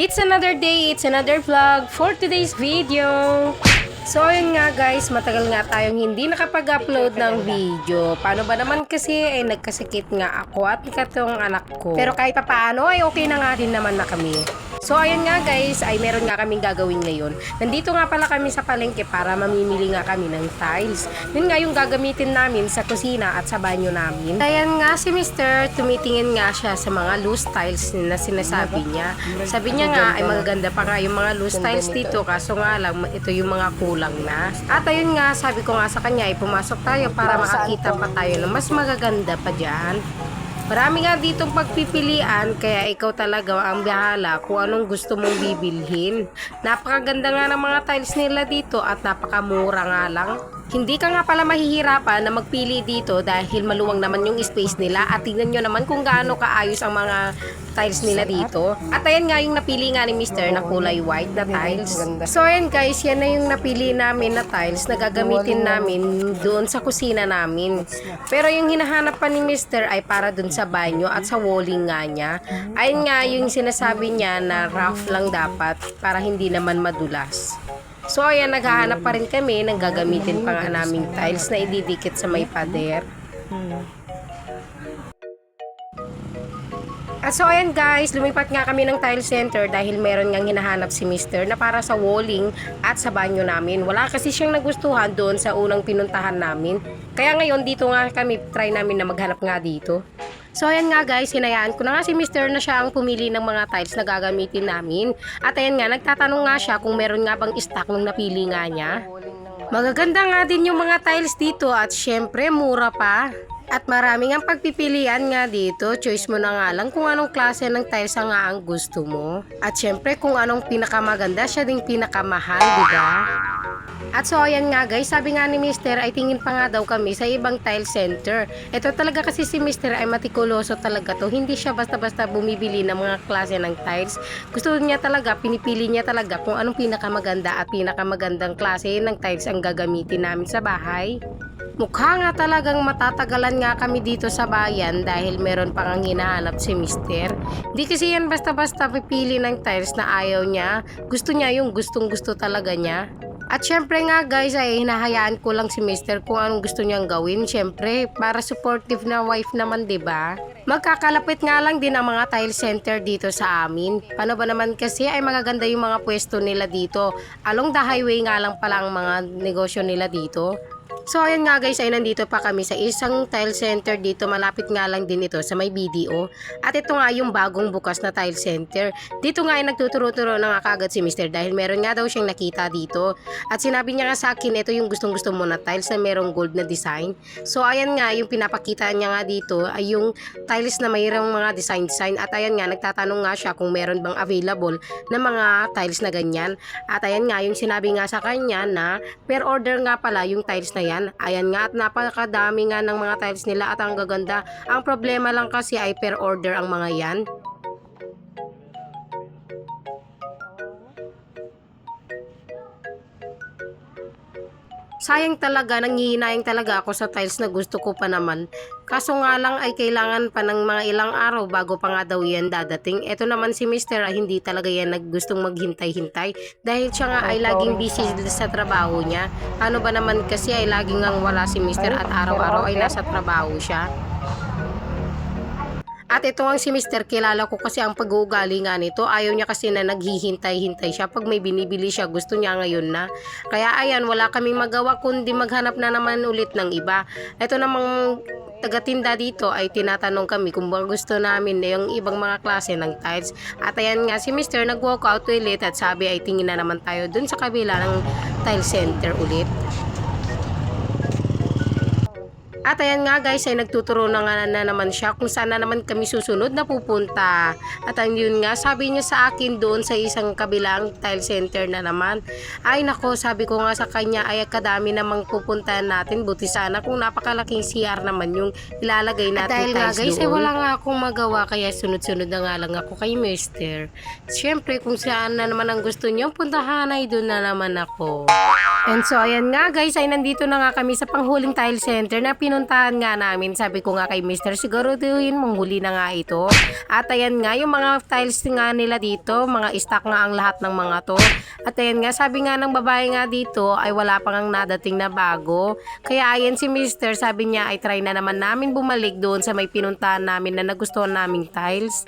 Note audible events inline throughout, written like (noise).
It's another day, it's another vlog for today's video. So ayun nga guys, matagal nga tayong hindi nakapag-upload ng video. Paano ba naman kasi ay nagkasakit nga ako at katong anak ko. Pero kahit pa paano ay okay na nga din naman na kami. So ayun nga guys, ay meron nga kaming gagawin ngayon. Nandito nga pala kami sa palengke para mamimili nga kami ng tiles. Yun nga yung gagamitin namin sa kusina at sa banyo namin. Ayan nga si Mr. tumitingin nga siya sa mga loose tiles na sinasabi niya. Sabi niya nga ay magaganda pa nga yung mga loose tiles dito kaso nga lang ito yung mga kulang na. At ayun nga sabi ko nga sa kanya ay pumasok tayo para makakita pa tayo ng mas magaganda pa dyan. Marami nga ditong pagpipilian kaya ikaw talaga ang bahala kung anong gusto mong bibilhin. Napakaganda nga ng mga tiles nila dito at napakamura nga lang. Hindi ka nga pala mahihirapan na magpili dito dahil maluwang naman yung space nila at tingnan nyo naman kung gaano kaayos ang mga tiles nila dito. At ayan nga yung napili nga ni Mr. na kulay white na tiles. So ayan guys, yan na yung napili namin na tiles na gagamitin namin doon sa kusina namin. Pero yung hinahanap pa ni Mr. ay para doon sa banyo at sa walling nga niya. Ayun nga yung sinasabi niya na rough lang dapat para hindi naman madulas. So ayan, naghahanap pa rin kami ng gagamitin pa nga naming tiles na ididikit sa may pader. At so ayan guys, lumipat nga kami ng tile center dahil meron ngang hinahanap si Mr. na para sa walling at sa banyo namin. Wala kasi siyang nagustuhan doon sa unang pinuntahan namin. Kaya ngayon dito nga kami try namin na maghanap nga dito. So ayan nga guys, hinayaan ko na nga si Mr. na siya ang pumili ng mga tiles na gagamitin namin. At ayan nga, nagtatanong nga siya kung meron nga bang stock nung napili nga niya. Magaganda nga din yung mga tiles dito at syempre mura pa. At maraming ang pagpipilian nga dito, choice mo na nga lang kung anong klase ng tiles nga ang gusto mo. At syempre kung anong pinakamaganda, siya ding pinakamahal, di ba? At so ayan nga guys, sabi nga ni Mr. ay tingin pa nga daw kami sa ibang tile center. Ito talaga kasi si Mr. ay matikuloso talaga to. Hindi siya basta-basta bumibili ng mga klase ng tiles. Gusto niya talaga, pinipili niya talaga kung anong pinakamaganda at pinakamagandang klase ng tiles ang gagamitin namin sa bahay. Mukha nga talagang matatagalan nga kami dito sa bayan dahil meron pang ang hinahanap si Mister. Di kasi yan basta-basta pipili ng tiles na ayaw niya. Gusto niya yung gustong gusto talaga niya. At syempre nga guys ay hinahayaan ko lang si Mister kung anong gusto niyang gawin. Syempre para supportive na wife naman 'di ba? Magkakalapit nga lang din ang mga tile center dito sa amin. Paano ba naman kasi ay magaganda yung mga pwesto nila dito. Along the highway nga lang pala ang mga negosyo nila dito. So ayan nga guys ay nandito pa kami sa isang tile center dito. Malapit nga lang din ito sa may BDO at ito nga yung bagong bukas na tile center. Dito nga ay nagtuturo-turo na nga kagad si Mr. dahil meron nga daw siyang nakita dito. At sinabi niya nga sa akin ito yung gustong gusto mo na tiles na merong gold na design. So ayan nga yung pinapakita niya nga dito ay yung tiles na mayroong mga design design. At ayan nga nagtatanong nga siya kung meron bang available na mga tiles na ganyan. At ayan nga yung sinabi nga sa kanya na per order nga pala yung tiles na yan Ayan nga at napakadami nga ng mga tiles nila at ang gaganda. Ang problema lang kasi ay per order ang mga yan. Sayang talaga, nanghihinayang talaga ako sa tiles na gusto ko pa naman. Kaso nga lang ay kailangan pa ng mga ilang araw bago pa nga daw yan dadating. Ito naman si Mr. ay hindi talaga yan naggustong maghintay-hintay dahil siya nga ay laging busy sa trabaho niya. Paano ba naman kasi ay laging ngang wala si Mr. at araw-araw ay nasa trabaho siya. At ito ang si Mr. kilala ko kasi ang pag-uugali nga nito. Ayaw niya kasi na naghihintay-hintay siya. Pag may binibili siya, gusto niya ngayon na. Kaya ayan, wala kaming magawa kundi maghanap na naman ulit ng iba. Ito namang tagatinda dito ay tinatanong kami kung ba gusto namin na yung ibang mga klase ng tiles. At ayan nga si Mr. nag-walk out ulit at sabi ay tingin na naman tayo dun sa kabila ng tile center ulit. At ayan nga guys ay nagtuturo na nga na naman siya kung saan na naman kami susunod na pupunta. At ang yun nga sabi niya sa akin doon sa isang kabilang tile center na naman. Ay nako sabi ko nga sa kanya ay kadami namang pupuntahan natin. Buti sana kung napakalaking CR naman yung ilalagay natin At dahil nga guys doon. ay wala nga akong magawa kaya sunod-sunod na nga lang ako kay Mister. Siyempre kung saan na naman ang gusto niyo puntahan ay doon na naman ako. And so, ayan nga guys, ay nandito na nga kami sa panghuling tile center na pinuntahan nga namin. Sabi ko nga kay Mr. siguro tuwin, manghuli na nga ito. At ayan nga, yung mga tiles nga nila dito, mga stock nga ang lahat ng mga to. At ayan nga, sabi nga ng babae nga dito, ay wala pang ang nadating na bago. Kaya ayan si Mr. sabi niya ay try na naman namin bumalik doon sa may pinuntahan namin na nagustuhan naming tiles.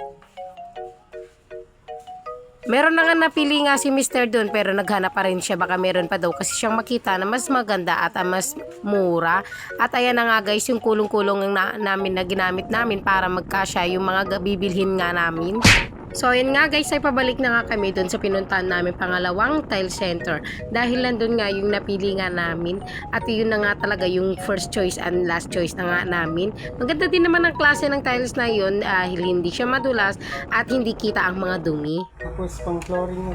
Meron na nga napili nga si Mr. doon pero naghanap pa rin siya baka meron pa daw kasi siyang makita na mas maganda at ah, mas mura. At ayan na nga guys yung kulong-kulong na, namin na ginamit namin para magkasya yung mga ga- bibilhin nga namin. So ayun nga guys ay pabalik na nga kami doon sa pinuntahan namin pangalawang tile center dahil nandun nga yung napili nga namin at yun na nga talaga yung first choice and last choice na nga namin. Maganda din naman ang klase ng tiles na yun dahil hindi siya madulas at hindi kita ang mga dumi. Tapos pang flooring mo.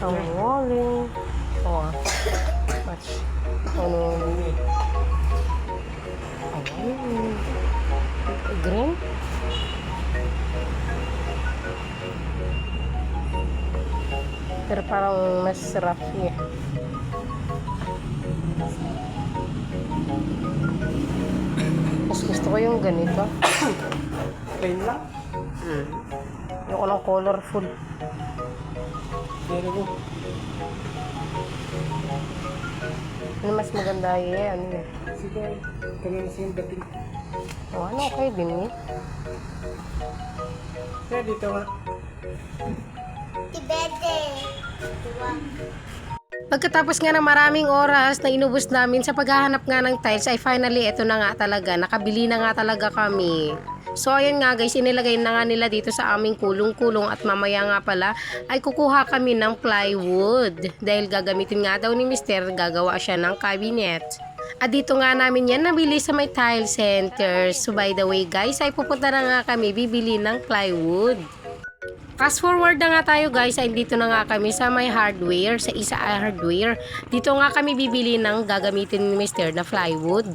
Ang walling. Oh. Match. Ano? Ayun. Green? Pero parang mas rough niya. Mas gusto ko yung ganito. (coughs) Plain lang. Hmm. Yung ng colorful. Pero mo. Ano mas maganda eh, ano eh. Sige, kami na siyang dating. Oh, ano okay din eh. Kaya dito nga. Pagkatapos nga ng maraming oras na inubos namin sa paghahanap nga ng tiles ay finally ito na nga talaga. Nakabili na nga talaga kami. So ayan nga guys, inilagay na nga nila dito sa aming kulong-kulong at mamaya nga pala ay kukuha kami ng plywood. Dahil gagamitin nga daw ni Mr. gagawa siya ng cabinet. At dito nga namin yan nabili sa may tile center. So by the way guys, ay pupunta na nga kami bibili ng plywood. Fast forward na nga tayo guys, ay dito na nga kami sa may hardware, sa isa hardware. Dito nga kami bibili ng gagamitin ni Mr. na plywood.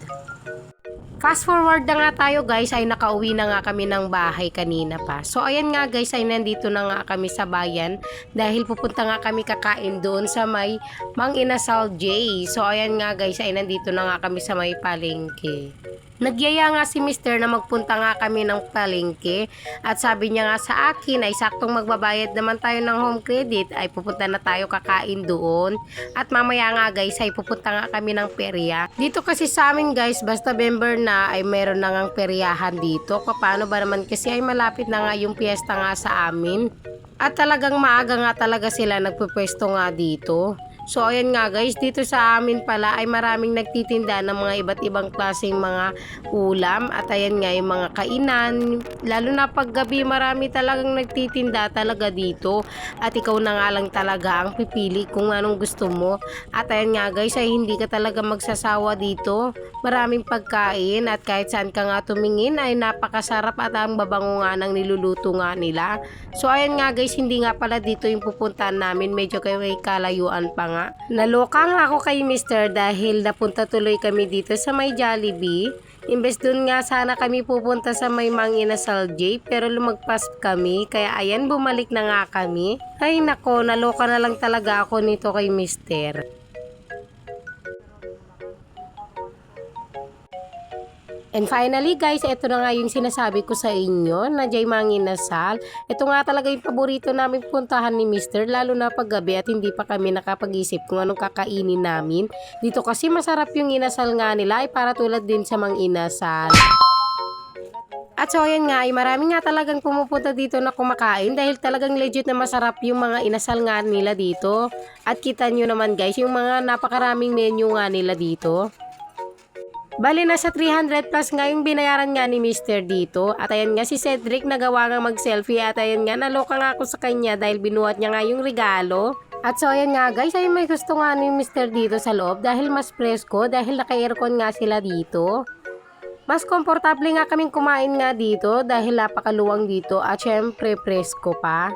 Fast forward na nga tayo guys, ay nakauwi na nga kami ng bahay kanina pa. So ayan nga guys, ay nandito na nga kami sa bayan dahil pupunta nga kami kakain doon sa may Mang Inasal J. So ayan nga guys, ay nandito na nga kami sa may palengke. Nagyaya nga si Mr. na magpunta nga kami ng palengke at sabi niya nga sa akin ay saktong magbabayad naman tayo ng home credit ay pupunta na tayo kakain doon at mamaya nga guys ay pupunta nga kami ng perya. Dito kasi sa amin guys basta member na ay meron na ngang peryahan dito. Paano ba naman kasi ay malapit na nga yung piyesta nga sa amin. At talagang maaga nga talaga sila nagpupwesto nga dito. So ayan nga guys, dito sa amin pala ay maraming nagtitinda ng mga iba't ibang klaseng mga ulam at ayan nga yung mga kainan. Lalo na pag gabi marami talagang nagtitinda talaga dito at ikaw na nga lang talaga ang pipili kung anong gusto mo. At ayan nga guys ay hindi ka talaga magsasawa dito. Maraming pagkain at kahit saan ka nga tumingin ay napakasarap at ang babango nga ng niluluto nga nila. So ayan nga guys, hindi nga pala dito yung pupuntahan namin. Medyo kayo may kalayuan pa nga. Naloka nga ako kay Mister dahil napunta tuloy kami dito sa may Jollibee. Imbes dun nga sana kami pupunta sa may Mang Inasal J pero lumagpas kami kaya ayan bumalik na nga kami. Ay nako, naloka na lang talaga ako nito kay Mister. And finally guys, ito na nga yung sinasabi ko sa inyo na Jay Mangin Nasal. Ito nga talaga yung paborito namin puntahan ni Mr. lalo na pag gabi at hindi pa kami nakapag-isip kung anong kakainin namin. Dito kasi masarap yung inasal nga nila ay para tulad din sa mang inasal. At so ayan nga, ay marami nga talagang pumupunta dito na kumakain dahil talagang legit na masarap yung mga inasal nga nila dito. At kita nyo naman guys, yung mga napakaraming menu nga nila dito. Bali, nasa 300 plus nga yung binayaran nga ni Mr. dito. At ayan nga si Cedric nagawa nga mag-selfie at ayan nga naloka nga ako sa kanya dahil binuhat niya nga yung regalo. At so ayan nga guys, ay may gusto nga ni Mr. dito sa loob dahil mas presko dahil naka-aircon nga sila dito. Mas komportable nga kaming kumain nga dito dahil napakaluwang dito at syempre presko pa.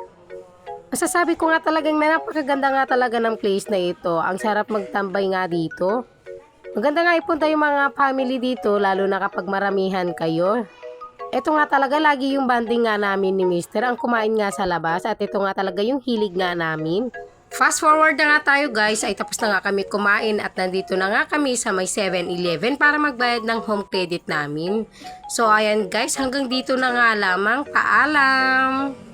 Masasabi ko nga talagang na napakaganda nga talaga ng place na ito. Ang sarap magtambay nga dito. Maganda nga ipunta yung mga family dito lalo na kapag maramihan kayo. Ito nga talaga lagi yung banding nga namin ni Mister ang kumain nga sa labas at ito nga talaga yung hilig nga namin. Fast forward na nga tayo guys, ay tapos na nga kami kumain at nandito na nga kami sa may 7-Eleven para magbayad ng home credit namin. So ayan guys, hanggang dito na nga lamang. Paalam!